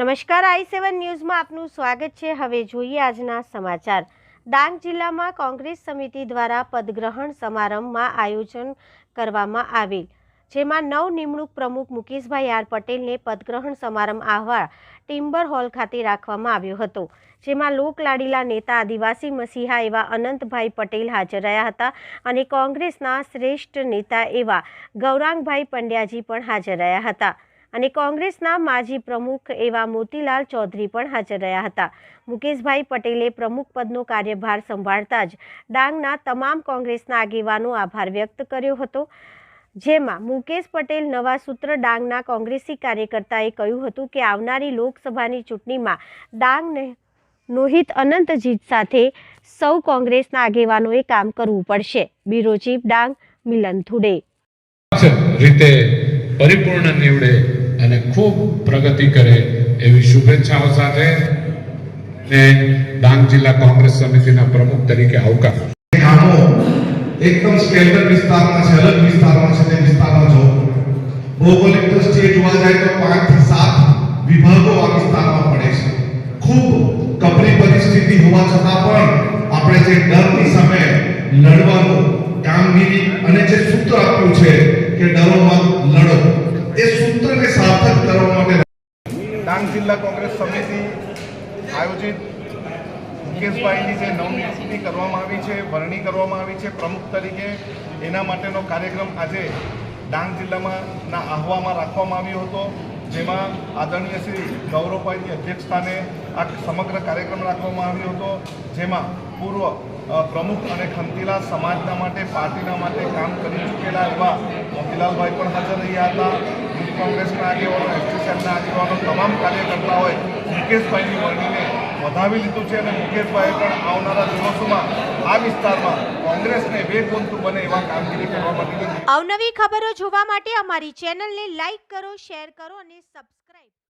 નમસ્કાર, આઈ સેવન ન્યૂઝમાં આપનું સ્વાગત છે. હવે જોઈએ આજના સમાચાર. ડાંગ જિલ્લામાં કોંગ્રેસ સમિતિ દ્વારા પદગ્રહણ સમારંભમાં આયોજન કરવામાં આવેલ, જેમાં નવ નિમણૂક પ્રમુખ મુકેશભાઈ આર પટેલને પદગ્રહણ સમારંભ આહવા ટિમ્બર હોલ ખાતે રાખવામાં આવ્યો હતો, જેમાં લોકલાડીલા નેતા આદિવાસી મસીહા એવા અનંતભાઈ પટેલ હાજર રહ્યા હતા અને કોંગ્રેસના શ્રેષ્ઠ નેતા એવા ગૌરાંગભાઈ પંડ્યાજી પણ હાજર રહ્યા હતા. અને કોંગ્રેસના માજી પ્રમુખ એવા મોતીલાલ ચૌધરી પણ હાજર રહ્યા હતા. મુકેશભાઈ પટેલે પ્રમુખ પદનો કાર્યભાર સંભાળતા જ ડાંગના તમામ કોંગ્રેસના આગેવાનો આભાર વ્યક્ત કર્યો હતો. જેમાં મુકેશ પટેલ નવા સૂત્ર ડાંગના કોંગ્રેસી કાર્યકર્તાએ કહ્યું હતું કે આવનારી લોકસભાની ચૂંટણીમાં ડાંગને નોહિત અનંત જીત સાથે સૌ કોંગ્રેસના આગેવાનોએ કામ કરવું પડશે. બ્યુરો ચીફ ડાંગ મિલન થુડે રીતે પરિપૂર્ણ નીવડે અને ખૂબ પ્રગતિ કરે એવી શુભેચ્છાઓ સાથે ને ડાંગ જિલ્લા કોંગ્રેસ સમિતિના પ્રમુખ તરીકે આવકાર. ગામો એકદમ સ્કેલર વિસ્તારમાં છે, અલગ વિસ્તારમાં છે, તે વિસ્તારમાં જો ભૌગોલિક દ્રષ્ટિએ જોવા જાય તો પાંચથી સાત વિભાગો આ વિસ્તારમાં પડે છે. ખૂબ કપરી પરિસ્થિતિ હોવા છતાં પણ આપણે જે ડરની સામે લડવાનું કામગીરી અને જે સૂત્ર આપ્યું છે કે ડરોમાં લડો. જિલ્લા કોંગ્રેસ સમિતિ આયોજિત મુકેશભાઈની જે નવનિયુક્તિ કરવામાં આવી છે, વરણી કરવામાં આવી છે પ્રમુખ તરીકે, એના માટેનો કાર્યક્રમ આજે ડાંગ જિલ્લામાં આહવામાં રાખવામાં આવ્યો હતો, જેમાં આદરણીય શ્રી ગૌરવભાઈની અધ્યક્ષસ્થાને આ સમગ્ર કાર્યક્રમ રાખવામાં આવ્યો હતો, જેમાં પૂર્વ પ્રમુખ અને ખંતીલા સમાજના માટે, પાર્ટીના માટે કામ કરી ચૂકેલા એવા મોતીલાલભાઈ પણ હાજર રહ્યા હતા. કોંગ્રેસના આગેવાનો એસટીસીએલના આગેવાનો તમામ કાર્યકર્તાઓએ મુકેશભાઈની વરણીને વધાવી લીધું છે અને મુકેશભાઈએ પણ આવનારા દિવસોમાં આ વિસ્તારમાં કોંગ્રેસને વેગવંતુ બને એવા કામગીરી કરવા માટે અવનવી ખબરો જોવા માટે અમારી ચેનલને લાઈક કરો, શેર કરો અને સબસ્ક્રાઇબ